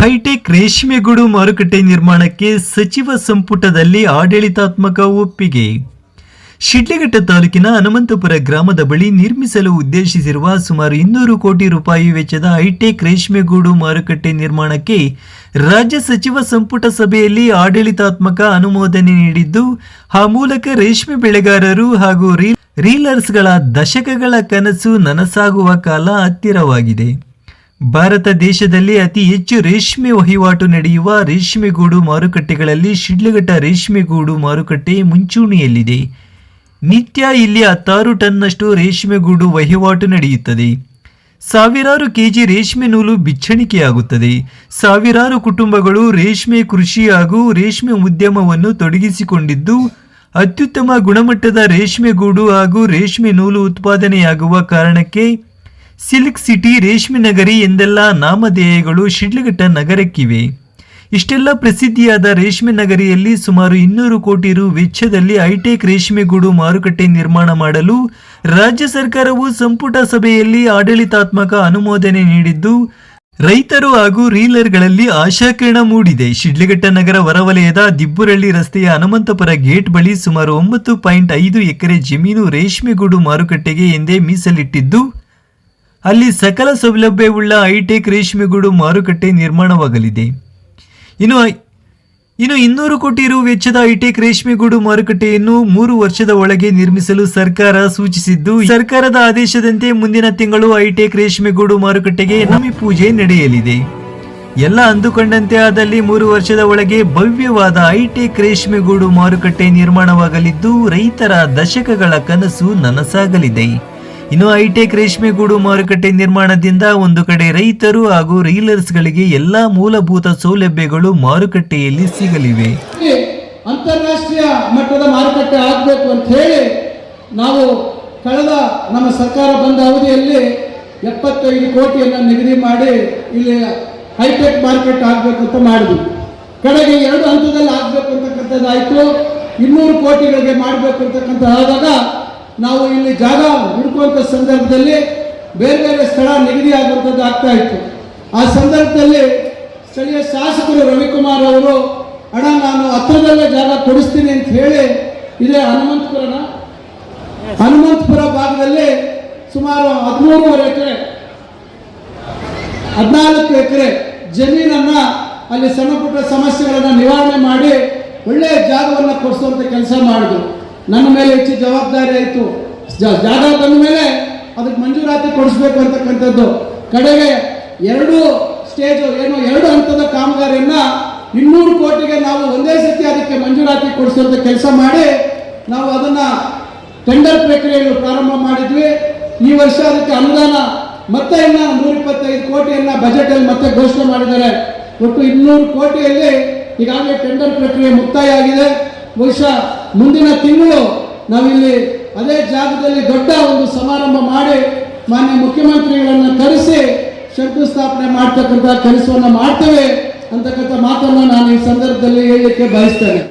High tech ರೇಷ್ಮೆಗೂಡು ಮಾರುಕಟ್ಟೆ ನಿರ್ಮಾಣಕ್ಕೆ ಸಚಿವ ಸಂಪುಟದಲ್ಲಿ ಆಡಳಿತಾತ್ಮಕ ಒಪ್ಪಿಗೆ. ಶಿಡ್ಲಘಟ್ಟ ತಾಲೂಕಿನ ಹನುಮಂತಪುರ ಗ್ರಾಮದ ಬಳಿ ನಿರ್ಮಿಸಲು ಉದ್ದೇಶಿಸಿರುವ ಸುಮಾರು ಇನ್ನೂರು ಕೋಟಿ ರೂಪಾಯಿ ವೆಚ್ಚದ ಹೈಟೆಕ್ ರೇಷ್ಮೆಗೂಡು ಮಾರುಕಟ್ಟೆ ನಿರ್ಮಾಣಕ್ಕೆ ರಾಜ್ಯ ಸಚಿವ ಸಂಪುಟ ಸಭೆಯಲ್ಲಿ ಆಡಳಿತಾತ್ಮಕ ಅನುಮೋದನೆ ನೀಡಿದ್ದು, ಆ ಮೂಲಕ ರೇಷ್ಮೆ ಬೆಳೆಗಾರರು ಹಾಗೂ ರೀಲರ್ಸ್ಗಳ ದಶಕಗಳ ಕನಸು ನನಸಾಗುವ ಕಾಲ ಹತ್ತಿರವಾಗಿದೆ. ಭಾರತ ದೇಶದಲ್ಲಿ ಅತಿ ಹೆಚ್ಚು ರೇಷ್ಮೆ ವಹಿವಾಟು ನಡೆಯುವ ರೇಷ್ಮೆಗೂಡು ಮಾರುಕಟ್ಟೆಗಳಲ್ಲಿ ಶಿಡ್ಲಘಟ್ಟ ರೇಷ್ಮೆಗೂಡು ಮಾರುಕಟ್ಟೆ ಮುಂಚೂಣಿಯಲ್ಲಿದೆ. ನಿತ್ಯ ಇಲ್ಲಿ ಹತ್ತಾರು ಟನ್ನಷ್ಟು ರೇಷ್ಮೆಗೂಡು ವಹಿವಾಟು ನಡೆಯುತ್ತದೆ. ಸಾವಿರಾರು ಕೆಜಿ ರೇಷ್ಮೆ ನೂಲು ಬಿಚ್ಚಣಿಕೆಯಾಗುತ್ತದೆ. ಸಾವಿರಾರು ಕುಟುಂಬಗಳು ರೇಷ್ಮೆ ಕೃಷಿ ಹಾಗೂ ರೇಷ್ಮೆ ಉದ್ಯಮವನ್ನು ತೊಡಗಿಸಿಕೊಂಡಿದ್ದು, ಅತ್ಯುತ್ತಮ ಗುಣಮಟ್ಟದ ರೇಷ್ಮೆಗೂಡು ಹಾಗೂ ರೇಷ್ಮೆ ನೂಲು ಉತ್ಪಾದನೆಯಾಗುವ ಕಾರಣಕ್ಕೆ ಸಿಲ್ಕ್ ಸಿಟಿ, ರೇಷ್ಮೆ ನಗರಿ ಎಂದೆಲ್ಲ ನಾಮಧೇಯಗಳು ಶಿಡ್ಲಘಟ್ಟ ನಗರಕ್ಕಿವೆ. ಇಷ್ಟೆಲ್ಲ ಪ್ರಸಿದ್ಧಿಯಾದ ರೇಷ್ಮೆ ನಗರಿಯಲ್ಲಿ ಸುಮಾರು ಇನ್ನೂರು ಕೋಟಿ ರು ವೆಚ್ಚದಲ್ಲಿ ಹೈಟೆಕ್ ರೇಷ್ಮೆಗೂಡು ಮಾರುಕಟ್ಟೆ ನಿರ್ಮಾಣ ಮಾಡಲು ರಾಜ್ಯ ಸರ್ಕಾರವು ಸಂಪುಟ ಸಭೆಯಲ್ಲಿ ಆಡಳಿತಾತ್ಮಕ ಅನುಮೋದನೆ ನೀಡಿದ್ದು, ರೈತರು ಹಾಗೂ ರೀಲರ್ಗಳಲ್ಲಿ ಆಶಾಕಿರಣ ಮೂಡಿದೆ. ಶಿಡ್ಲಘಟ್ಟ ನಗರ ಹೊರವಲಯದ ದಿಬ್ಬುರಳ್ಳಿ ರಸ್ತೆಯ ಹನುಮಂತಪುರ ಗೇಟ್ ಬಳಿ ಸುಮಾರು ಒಂಬತ್ತು ಪಾಯಿಂಟ್ ಐದು ಎಕರೆ ಜಮೀನು ರೇಷ್ಮೆಗೂಡು ಮಾರುಕಟ್ಟೆಗೆ ಎಂದೇ ಮೀಸಲಿಟ್ಟಿದ್ದು ಅಲ್ಲಿ ಸಕಲ ಸೌಲಭ್ಯವುಳ್ಳ ಹೈಟೆಕ್ ರೇಷ್ಮೆಗೂಡು ಮಾರುಕಟ್ಟೆ ನಿರ್ಮಾಣವಾಗಲಿದೆ. ಇನ್ನು ಇನ್ನು ಇನ್ನೂರು ಕೋಟಿ ರು ವೆಚ್ಚದ ಹೈಟೆಕ್ ರೇಷ್ಮೆಗೂಡು ಮಾರುಕಟ್ಟೆಯನ್ನು ಮೂರು ವರ್ಷದ ಒಳಗೆ ನಿರ್ಮಿಸಲು ಸರ್ಕಾರ ಸೂಚಿಸಿದ್ದು ಸರ್ಕಾರದ ಆದೇಶದಂತೆ ಮುಂದಿನ ತಿಂಗಳು ಹೈಟೆಕ್ ರೇಷ್ಮೆಗೂಡು ಮಾರುಕಟ್ಟೆಗೆ ನಮಿ ಪೂಜೆ ನಡೆಯಲಿದೆ. ಎಲ್ಲ ಅಂದುಕೊಂಡಂತೆ ಆದಲ್ಲಿ ಮೂರು ವರ್ಷದ ಒಳಗೆ ಭವ್ಯವಾದ ಹೈಟೆಕ್ ರೇಷ್ಮೆಗೂಡು ಮಾರುಕಟ್ಟೆ ನಿರ್ಮಾಣವಾಗಲಿದ್ದು, ರೈತರ ದಶಕಗಳ ಕನಸು ನನಸಾಗಲಿದೆ. ಇನ್ನು ಹೈಟೆಕ್ ರೇಷ್ಮೆಗೂಡು ಮಾರುಕಟ್ಟೆ ನಿರ್ಮಾಣದಿಂದ ಒಂದು ಕಡೆ ರೈತರು ಹಾಗೂ ರೀಲರ್ಸ್ಗಳಿಗೆ ಎಲ್ಲಾ ಮೂಲಭೂತ ಸೌಲಭ್ಯಗಳು ಮಾರುಕಟ್ಟೆಯಲ್ಲಿ ಸಿಗಲಿವೆ. ಅಂತಾರಾಷ್ಟ್ರೀಯ ಮಟ್ಟದ ಮಾರುಕಟ್ಟೆ ಆಗಬೇಕು ಅಂತ ಹೇಳಿ ನಾವು ಕಳೆದ ನಮ್ಮ ಸರ್ಕಾರ ಬಂದ ಅವಧಿಯಲ್ಲಿ ಎಪ್ಪತ್ತೈದು ಕೋಟಿಯನ್ನು ನಿಗದಿ ಮಾಡಿ ಇಲ್ಲಿ ಹೈಟೆಕ್ ಮಾರ್ಕೆಟ್ ಆಗಬೇಕು ಅಂತ ಮಾಡಿದ್ವಿ. ಕಡೆಗೆ ಎರಡು ಹಂತದಲ್ಲಿ ಆಗಬೇಕು ಅಂತಕ್ಕಂಥದ್ದಾಯಿತು. ಇನ್ನೂರು ಕೋಟಿಗಳಿಗೆ ಮಾಡಬೇಕು ಅಂತಕ್ಕಂಥ ಆದಾಗ ನಾವು ಇಲ್ಲಿ ಜಾಗ ಹುಡುಕುವಂಥ ಸಂದರ್ಭದಲ್ಲಿ ಬೇರೆ ಬೇರೆ ಸ್ಥಳ ನಿಗದಿ ಆಗುವಂಥದ್ದು ಆಗ್ತಾ ಇತ್ತು. ಆ ಸಂದರ್ಭದಲ್ಲಿ ಸ್ಥಳೀಯ ಶಾಸಕರು ರವಿಕುಮಾರ್ ಅವರು, ಅಣ್ಣ, ನಾನು ಹತ್ರದಲ್ಲೇ ಜಾಗ ಕೊಡಿಸ್ತೀನಿ ಅಂತ ಹೇಳಿ ಇದೇ ಹನುಮಂತಪುರನ ಹನುಮಂತಪುರ ಭಾಗದಲ್ಲಿ ಸುಮಾರು ಹದಿಮೂರುವರೆ ಎಕರೆ, ಹದಿನಾಲ್ಕು ಎಕರೆ ಜಮೀನನ್ನು ಅಲ್ಲಿ ಸಣ್ಣ ಪುಟ್ಟ ಸಮಸ್ಯೆಗಳನ್ನು ನಿವಾರಣೆ ಮಾಡಿ ಒಳ್ಳೆಯ ಜಾಗವನ್ನು ಕೊಡಿಸುವಂಥ ಕೆಲಸ ಮಾಡಿದ್ರು. ನನ್ನ ಮೇಲೆ ಹೆಚ್ಚು ಜವಾಬ್ದಾರಿ ಆಯಿತು. ಜಾಗ ತಂದ ಮೇಲೆ ಅದಕ್ಕೆ ಮಂಜೂರಾತಿ ಕೊಡಿಸ್ಬೇಕು ಅಂತಕ್ಕಂಥದ್ದು. ಕಡೆಗೆ ಎರಡು ಸ್ಟೇಜು, ಏನು ಎರಡು ಹಂತದ ಕಾಮಗಾರಿಯನ್ನು ಇನ್ನೂರು ಕೋಟಿಗೆ ನಾವು ಒಂದೇ ಸತಿ ಅದಕ್ಕೆ ಮಂಜೂರಾತಿ ಕೊಡಿಸುವಂಥ ಕೆಲಸ ಮಾಡಿ ನಾವು ಅದನ್ನು ಟೆಂಡರ್ ಪ್ರಕ್ರಿಯೆಯನ್ನು ಪ್ರಾರಂಭ ಮಾಡಿದ್ವಿ. ಈ ವರ್ಷ ಅದಕ್ಕೆ ಅನುದಾನ ಮತ್ತೆ ಇನ್ನು ನೂರ ಇಪ್ಪತ್ತೈದು ಕೋಟಿಯನ್ನು ಬಜೆಟಲ್ಲಿ ಮತ್ತೆ ಘೋಷಣೆ ಮಾಡಿದ್ದಾರೆ. ಒಟ್ಟು ಇನ್ನೂರು ಕೋಟಿಯಲ್ಲಿ ಈಗಾಗಲೇ ಟೆಂಡರ್ ಪ್ರಕ್ರಿಯೆ ಮುಕ್ತಾಯ ಆಗಿದೆ. ಬಹುಶಃ ಮುಂದಿನ ತಿಂಗಳು ನಾವಿಲ್ಲಿ ಅದೇ ಜಾಗದಲ್ಲಿ ದೊಡ್ಡ ಒಂದು ಸಮಾರಂಭ ಮಾಡಿ ಮಾನ್ಯ ಮುಖ್ಯಮಂತ್ರಿಗಳನ್ನು ಕರೆಸಿ ಶಂಕುಸ್ಥಾಪನೆ ಮಾಡ್ತಕ್ಕಂಥ ಕೆಲಸವನ್ನು ಮಾಡ್ತೇವೆ ಅಂತಕ್ಕಂಥ ಮಾತನ್ನು ನಾನು ಈ ಸಂದರ್ಭದಲ್ಲಿ ಹೇಳಲಿಕ್ಕೆ ಬಯಸ್ತೇನೆ.